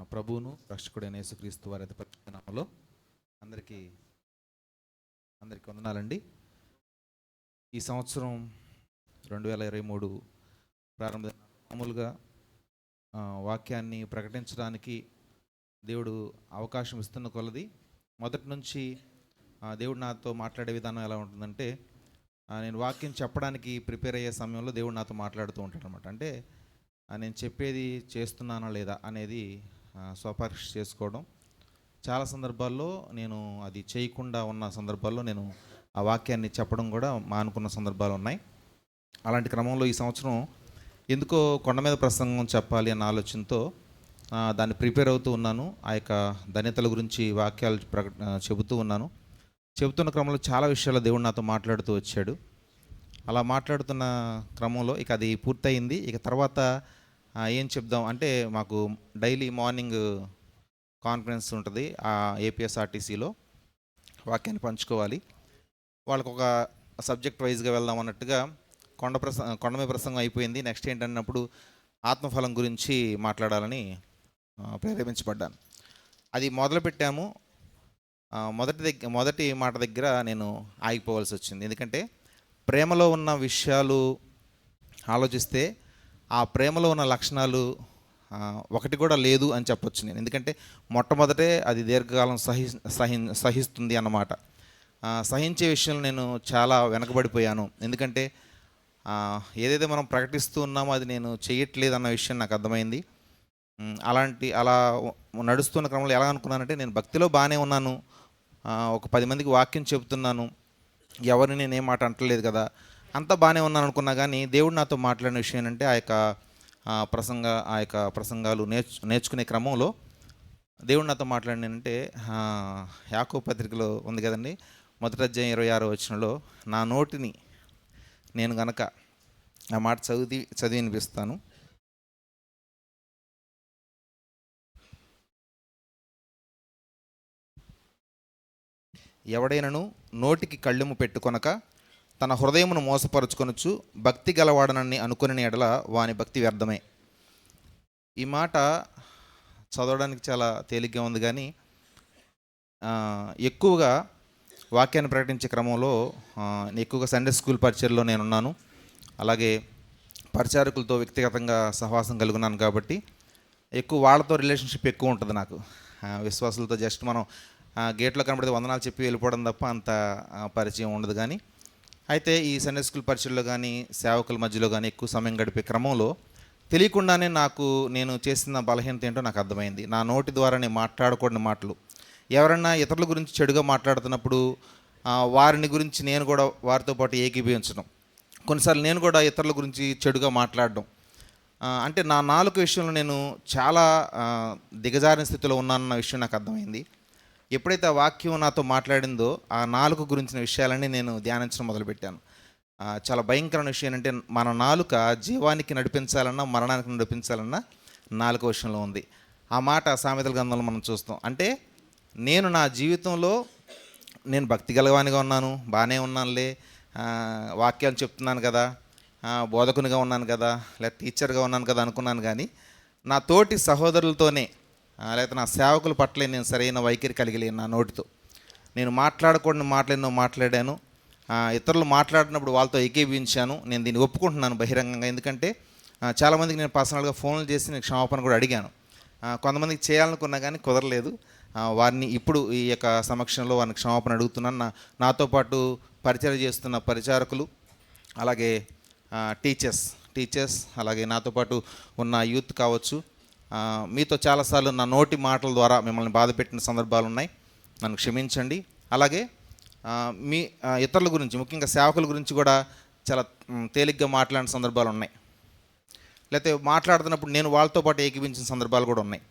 మన ప్రభువును రక్షకుడైన యేసుక్రీస్తు వారి అతి అందరికీ అందరికీ వందనాలండి. ఈ సంవత్సరం రెండు వేల ఇరవై మూడు ప్రారంభ మామూలుగా వాక్యాన్ని ప్రకటించడానికి దేవుడు అవకాశం ఇస్తున్న కొలది. మొదటి నుంచి ఆ, దేవుడు నాతో మాట్లాడే విధానం ఎలా ఉంటుందంటే నేను వాక్యం చెప్పడానికి ప్రిపేర్ అయ్యే సమయంలో దేవుడు నాతో మాట్లాడుతూ ఉంటాడు అనమాట అంటే నేను చెప్పేది చేస్తున్నానా లేదా అనేది స్వపరీక్ష చేసుకోవడం. చాలా సందర్భాల్లో నేను అది చేయకుండా ఉన్న సందర్భాల్లో నేను ఆ వాక్యాన్ని చెప్పడం కూడా మానుకున్న సందర్భాలు ఉన్నాయి. అలాంటి క్రమంలో ఈ సంవత్సరం ఎందుకో కొండ మీద ప్రసంగం చెప్పాలి అన్న ఆలోచనతో దాన్ని ప్రిపేర్ అవుతూ ఉన్నాను. ఆ యొక్క ధన్యతల గురించి వాక్యాలు ప్రకట చెబుతూ ఉన్నాను. చెబుతున్న క్రమంలో చాలా విషయాలు దేవుడు నాతో మాట్లాడుతూ వచ్చాడు. అలా మాట్లాడుతున్న క్రమంలో ఇక అది పూర్తయింది. ఇక తర్వాత ఏం చెప్దాం? అంటే మాకు డైలీ మార్నింగ్ కాన్ఫరెన్స్ ఉంటుంది ఆ ఏపీఎస్ఆర్టీసీలో. వాక్యాన్ని పంచుకోవాలి. వాళ్ళకు ఒక సబ్జెక్ట్ వైజ్గా వెళ్దాం అన్నట్టుగా కొండ ప్రస కొండమే ప్రసంగం అయిపోయింది. నెక్స్ట్ ఏంటన్నప్పుడు ఆత్మఫలం గురించి మాట్లాడాలని ప్రేరేపించబడ్డాను. అది మొదలుపెట్టాము. మొదటి దగ్గర మొదటి మాట దగ్గర నేను ఆగిపోవాల్సి వచ్చింది. ఎందుకంటే ప్రేమలో ఉన్న విషయాలు ఆలోచిస్తే ఆ ప్రేమలో ఉన్న లక్షణాలు ఒకటి కూడా లేదు అని చెప్పొచ్చు నేను. ఎందుకంటే మొట్టమొదటే అది దీర్ఘకాలం సహి సహి సహిస్తుంది అన్నమాట. సహించే విషయంలో నేను చాలా వెనకబడిపోయాను. ఎందుకంటే ఏదైతే మనం ప్రకటిస్తూ ఉన్నామో అది నేను చేయట్లేదు అన్న విషయం నాకు అర్థమైంది. అలాంటి అలా నడుస్తున్న క్రమంలో ఎలా అనుకున్నానంటే నేను భక్తిలో బాగానే ఉన్నాను. ఒక పది మందికి వాక్యం చెబుతున్నాను. ఎవరిని నేను ఏం మాట అంటలేదు కదా. అంతా బాగానే ఉన్నాను అనుకున్నా కానీ దేవుడు నాతో మాట్లాడిన విషయం ఏంటంటే ఆ యొక్క ప్రసంగ ఆ యొక్క ప్రసంగాలు నేర్చు నేర్చుకునే క్రమంలో దేవుడు నాతో మాట్లాడినంటే యాకో పత్రికలో ఉంది కదండి మొదటి అధ్యాయం ఇరవై ఆరో వచనంలో నా నోటిని నేను గనక ఆ మాట చదివి చదివి వినిపిస్తాను. ఎవడైనను నోటికి కళ్ళెము పెట్టుకొనక తన హృదయమును మోసపరుచుకొనొచ్చు భక్తి గలవాడనని అనుకుని ఎడల వాని భక్తి వ్యర్థమే. ఈ మాట చదవడానికి చాలా తేలిగ్గా ఉంది కానీ ఎక్కువగా వాక్యాన్ని ప్రకటించే క్రమంలో ఎక్కువగా సండే స్కూల్ పరిచయలో నేనున్నాను. అలాగే పరిచారకులతో వ్యక్తిగతంగా సహవాసం కలుగున్నాను కాబట్టి ఎక్కువ వాళ్ళతో రిలేషన్షిప్ ఎక్కువ ఉంటుంది నాకు. విశ్వాసులతో జస్ట్ మనం ఆ, గేట్లో కనబడితే వందనాలు చెప్పి వెళ్ళిపోవడం తప్ప అంత పరిచయం ఉండదు కానీ అయితే ఈ సండే స్కూల్ పరిచయలో కానీ సేవకుల మధ్యలో కానీ ఎక్కువ సమయం గడిపే క్రమంలో తెలియకుండానే నాకు నేను చేసిన బలహీనత ఏంటో నాకు అర్థమైంది. నా నోటి ద్వారా నేను మాట్లాడకూడని మాటలు. ఎవరన్నా ఇతరుల గురించి చెడుగా మాట్లాడుతున్నప్పుడు వారిని గురించి నేను కూడా వారితో పాటు ఏకీభవించడం కొన్నిసార్లు నేను కూడా ఇతరుల గురించి చెడుగా మాట్లాడడం. అంటే నా నాలుగు విషయంలో నేను చాలా దిగజారిన స్థితిలో ఉన్నానన్న విషయం నాకు అర్థమైంది. ఎప్పుడైతే ఆ వాక్యం నాతో మాట్లాడిందో ఆ నాలుగు గురించిన విషయాలన్నీ నేను ధ్యానించడం మొదలుపెట్టాను. చాలా భయంకరమైన విషయం ఏంటంటే మన నాలుక జీవానికి నడిపించాలన్నా మరణానికి నడిపించాలన్నా నాలుక విషయంలో ఉంది. ఆ మాట సామెతల గ్రంథంలో మనం చూస్తాం. అంటే నేను నా జీవితంలో నేను భక్తి గలవానిగా ఉన్నాను బాగానే ఉన్నానులే వాక్యాలు చెప్తున్నాను కదా బోధకునిగా ఉన్నాను కదా లేదా టీచర్గా ఉన్నాను కదా అనుకున్నాను కానీ నా తోటి సహోదరులతోనే లేకపోతే నా సేవకుల పట్ల నేను సరైన వైఖరి కలిగలేను నా నోటితో. నేను మాట్లాడకూడని మాట్లాడినో. మాట్లాడాను ఇతరులు మాట్లాడినప్పుడు వాళ్ళతో ఏకీభించాను. నేను దీన్ని ఒప్పుకుంటున్నాను బహిరంగంగా. ఎందుకంటే చాలామందికి నేను పర్సనల్గా ఫోన్లు చేసి నేను క్షమాపణ కూడా అడిగాను. కొంతమందికి చేయాలనుకున్నా కానీ కుదరలేదు. వారిని ఇప్పుడు ఈ యొక్క సమక్షంలో వారిని క్షమాపణ అడుగుతున్నాను. నా నాతో పాటు పరిచయం చేస్తున్న పరిచారకులు అలాగే టీచర్స్ టీచర్స్ అలాగే నాతో పాటు ఉన్న యూత్ కావచ్చు మీతో చాలాసార్లు నా నోటి మాటల ద్వారా మిమ్మల్ని బాధ పెట్టిన సందర్భాలు ఉన్నాయి. నన్ను క్షమించండి. అలాగే మీ ఇతరుల గురించి ముఖ్యంగా సేవకుల గురించి కూడా చాలా తేలిగ్గా మాట్లాడిన సందర్భాలు ఉన్నాయి. లేకపోతే మాట్లాడుతున్నప్పుడు నేను వాళ్ళతో పాటు ఏకీపించిన సందర్భాలు కూడా ఉన్నాయి.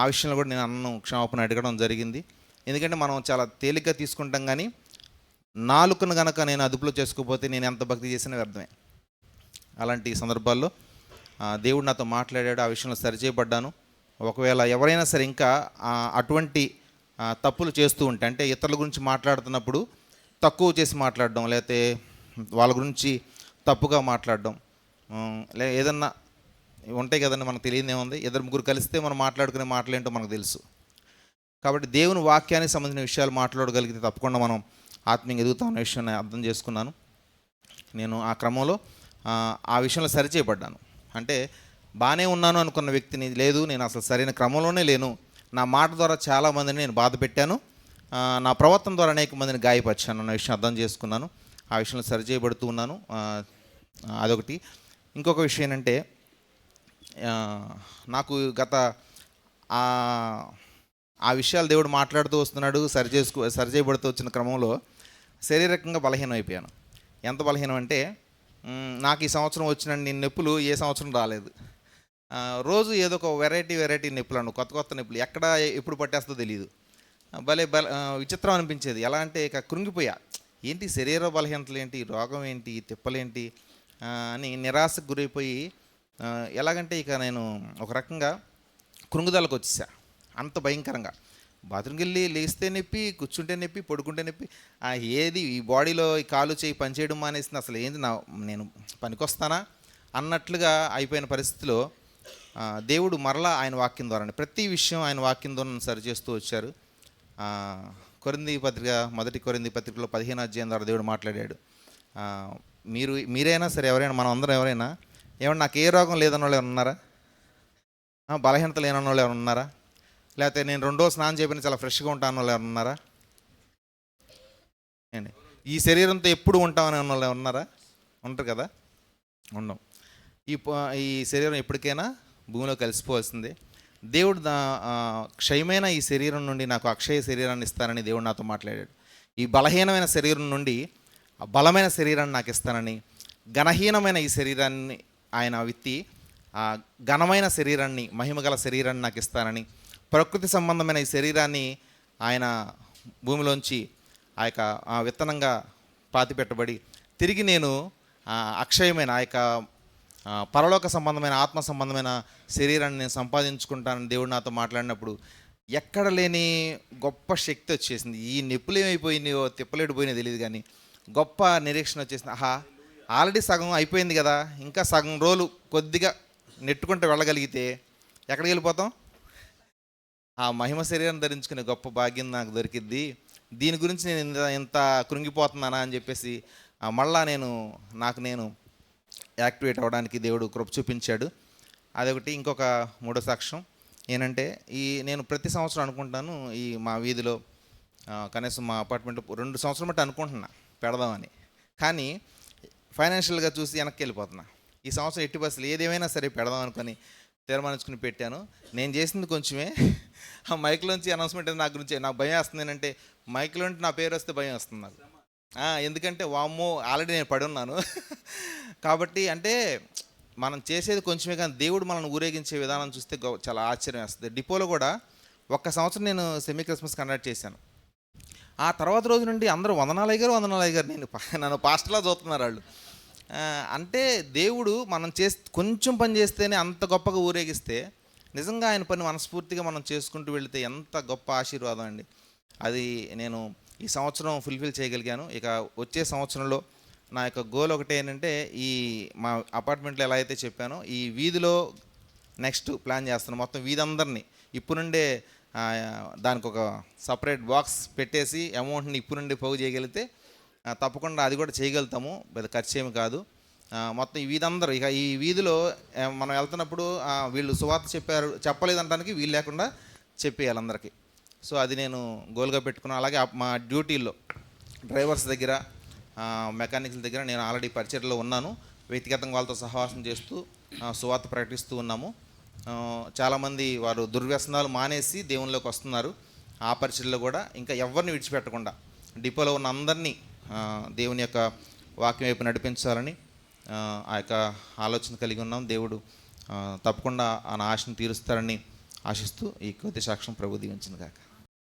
ఆ విషయంలో కూడా నేను అన్నను క్షమాపణ అడగడం జరిగింది. ఎందుకంటే మనం చాలా తేలిగ్గా తీసుకుంటాం కానీ నాలుకను గనక నేను అదుపులో చేసుకోకపోతే నేను ఎంత భక్తి చేసినా వ్యర్థమే. అలాంటి సందర్భాల్లో దేవుడు నాతో మాట్లాడాడు ఆ విషయంలో సరిచేయబడ్డాను. ఒకవేళ ఎవరైనా సరే ఇంకా అటువంటి తప్పులు చేస్తూ ఉంటే అంటే ఇతరుల గురించి మాట్లాడుతున్నప్పుడు తక్కువ చేసి మాట్లాడడం లేకపోతే వాళ్ళ గురించి తప్పుగా మాట్లాడడం లే ఏదన్నా ఉంటాయి కదండి మనకు తెలియదు ఏముంది? ఇద్దరు ముగ్గురు కలిస్తే మనం మాట్లాడుకునే మాటలు ఏంటో మనకు తెలుసు. కాబట్టి దేవుని వాక్యానికి సంబంధించిన విషయాలు మాట్లాడగలిగితే తప్పకుండా మనం ఆత్మీయంగా ఎదుగుతామన్న విషయాన్ని అర్థం చేసుకున్నాను. నేను ఆ క్రమంలో ఆ, ఆ విషయంలో సరిచేయబడ్డాను. అంటే బాగానే ఉన్నాను అనుకున్న వ్యక్తిని లేదు నేను అసలు సరైన క్రమంలోనే లేను. నా మాట ద్వారా చాలా మందిని నేను బాధ పెట్టాను. నా ప్రవర్తన ద్వారా అనేక మందిని గాయపరిచాను అన్న విషయం అర్థం చేసుకున్నాను. ఆ విషయంలో సరిచేయబడుతూ ఉన్నాను. అదొకటి. ఇంకొక విషయం ఏంటంటే నాకు గత ఆ విషయాలు దేవుడు మాట్లాడుతూ వస్తున్నాడు సరి చేసుకో సరి చేయబడుతూ వచ్చిన క్రమంలో శారీరకంగా బలహీనం అయిపోయాను ఎంత బలహీనం అంటే నాకు ఈ సంవత్సరం వచ్చిన నేను నొప్పులు ఏ సంవత్సరం రాలేదు. రోజు ఏదో ఒక వెరైటీ వెరైటీ నొప్పులు అను కొత్త కొత్త నొప్పులు. ఎక్కడ ఎప్పుడు పట్టేస్తుందో తెలియదు భలే బల విచిత్రం అనిపించేది. ఎలా అంటే ఇక కృంగిపోయా. ఏంటి శరీర బలహీనతలు ఏంటి? రోగం ఏంటి? తిప్పలేంటి అని నిరాశకు గురైపోయి ఎలాగంటే ఇక నేను ఒక రకంగా కృంగుదలకు వచ్చేసా. అంత భయంకరంగా. బాత్రూమ్కి వెళ్ళి లేస్తే నొప్పి కూర్చుంటే నొప్పి పడుకుంటే నొప్పి. ఆ, ఏది ఈ బాడీలో ఈ కాలు చేయి పనిచేయడం మానేసింది అసలు ఏంది నా నేను పనికొస్తానా? అన్నట్లుగా అయిపోయిన పరిస్థితిలో దేవుడు మరలా ఆయన వాక్యం ద్వారా ప్రతి విషయం ఆయన వాక్యం ద్వారా సరి సరిచేస్తూ వచ్చారు. కొరింది పత్రిక మొదటి కొరింది పత్రికలో పదిహేను అధ్యాయం ద్వారా దేవుడు మాట్లాడాడు. మీరు మీరైనా సరే ఎవరైనా మనం అందరం ఎవరైనా ఏమన్నా నాకు ఏ రోగం లేదన్న వాళ్ళు ఎవరు ఉన్నారా? బలహీనత లేనన్న వాళ్ళు ఎవరు ఉన్నారా? లేకపోతే నేను రెండో స్నానం చేయబడిన చాలా ఫ్రెష్గా ఉంటాను వాళ్ళు ఉన్నారా? అండి ఈ శరీరంతో ఎప్పుడు ఉంటామని అన్న వాళ్ళు ఉన్నారా? ఉంటారు కదా? ఉండం. ఈ ఈ శరీరం ఎప్పటికైనా భూమిలో కలిసిపోవాల్సిందే. దేవుడు దా క్షయమైన ఈ శరీరం నుండి నాకు అక్షయ శరీరాన్ని ఇస్తానని దేవుడు నాతో మాట్లాడాడు. ఈ బలహీనమైన శరీరం నుండి బలమైన శరీరాన్ని నాకు ఇస్తానని ఘనహీనమైన ఈ శరీరాన్ని ఆయన విత్తి ఆ ఘనమైన శరీరాన్ని మహిమగల శరీరాన్ని నాకు ఇస్తానని ప్రకృతి సంబంధమైన ఈ శరీరాన్ని ఆయన భూమిలోంచి ఆ యొక్క ఆ విత్తనంగా పాతిపెట్టబడి తిరిగి నేను అక్షయమైన ఆ యొక్క పరలోక సంబంధమైన ఆత్మ సంబంధమైన శరీరాన్ని నేను సంపాదించుకుంటానని దేవుడు నాతో మాట్లాడినప్పుడు ఎక్కడ లేని గొప్ప శక్తి వచ్చేసింది. ఈ నిప్పులు ఏమైపోయినాయో తిప్పలేడిపోయినా తెలియదు కానీ గొప్ప నిరీక్షణ వచ్చేసింది. ఆహా ఆల్రెడీ సగం అయిపోయింది కదా ఇంకా సగం రోజులు కొద్దిగా నెట్టుకుంటూ వెళ్ళగలిగితే ఎక్కడికి వెళ్ళిపోతాం? ఆ మహిమ శరీరం ధరించుకునే గొప్ప భాగ్యం నాకు దొరికిద్ది. దీని గురించి నేను ఇంత ఇంత కృంగిపోతున్నానా అని చెప్పేసి మళ్ళా నేను నాకు నేను యాక్టివేట్ అవ్వడానికి దేవుడు కృప చూపించాడు. అదొకటి ఇంకొక మూడో సాక్ష్యం ఏంటంటే ఈ నేను ప్రతి సంవత్సరం అనుకుంటాను ఈ మా వీధిలో కనీసం మా అపార్ట్మెంట్ రెండు సంవత్సరం బట్టి అనుకుంటున్నా పెడదామని. కానీ ఫైనాన్షియల్గా చూసి వెనక్కి వెళ్ళిపోతున్నా. ఈ సంవత్సరం ఎట్టి బస్సులు ఏదేమైనా సరే పెడదాం అనుకొని తీర్మానించుకుని పెట్టాను. నేను చేసింది కొంచెమే. ఆ మైక్లోంచి అనౌన్స్మెంట్ నా గురించి నాకు భయం వస్తుందేనంటే ఏంటంటే మైక్లో నా పేరు వస్తే భయం వస్తుంది నాకు. ఎందుకంటే వామ్మో ఆల్రెడీ నేను పడి ఉన్నాను. కాబట్టి అంటే మనం చేసేది కొంచెమే కానీ దేవుడు మనల్ని ఊరేగించే విధానం చూస్తే చాలా ఆశ్చర్యం వేస్తుంది. డిపోలో కూడా ఒక్క సంవత్సరం నేను సెమీ క్రిస్మస్ కండక్ట్ చేశాను. ఆ తర్వాత రోజు నుండి అందరూ వందనాలు అయ్యారు వందనాలు అయ్యారు నేను నన్ను పాస్టర్లా చూస్తున్నారు వాళ్ళు. అంటే దేవుడు మనం చేసి కొంచెం పని చేస్తేనే అంత గొప్పగా ఊరేగిస్తే నిజంగా ఆయన పని మనస్ఫూర్తిగా మనం చేసుకుంటూ వెళితే ఎంత గొప్ప ఆశీర్వాదం అండి. అది నేను ఈ సంవత్సరం ఫుల్ఫిల్ చేయగలిగాను. ఇక వచ్చే సంవత్సరంలో నా యొక్క గోల్ ఒకటి ఏంటంటే ఈ మా అపార్ట్మెంట్లో ఎలా అయితే చెప్పానో ఈ వీధిలో నెక్స్ట్ ప్లాన్ చేస్తున్నాను మొత్తం వీధి అందరినీ ఇప్పుడు నుండే దానికి ఒక సపరేట్ బాక్స్ పెట్టేసి అమౌంట్ని ఇప్పుడు నుండి పోగు చేయగలిగితే తప్పకుండా అది కూడా చేయగలుగుతాము. పెద్ద ఖర్చు ఏమి కాదు. మొత్తం ఈ వీధి అందరూ ఇక ఈ వీధిలో మనం వెళ్తున్నప్పుడు వీళ్ళు సువార్త చెప్పారు చెప్పలేదంటానికి వీలు లేకుండా చెప్పేయాలి అందరికీ. సో అది నేను గోల్గా పెట్టుకున్నాను. అలాగే మా డ్యూటీల్లో డ్రైవర్స్ దగ్గర మెకానిక్స్ దగ్గర నేను ఆల్రెడీ పరిచయలో ఉన్నాను. వ్యక్తిగతంగా వాళ్ళతో సహవాసం చేస్తూ సువార్త ప్రకటిస్తూ ఉన్నాము. చాలామంది వారు దుర్వ్యసనాలు మానేసి దేవునిలోకి వస్తున్నారు. ఆ పరిచయలో కూడా ఇంకా ఎవరిని విడిచిపెట్టకుండా డిపోలో ఉన్న అందరినీ దేవుని యొక్క వాక్యం వైపు నడిపించాలని ఆ, యొక్క ఆలోచన కలిగి ఉన్నాం. దేవుడు తప్పకుండా ఆ ఆశను తీరుస్తారని ఆశిస్తూ ఈ కొద్ది సాక్ష్యం ప్రభు దీవించింది కాక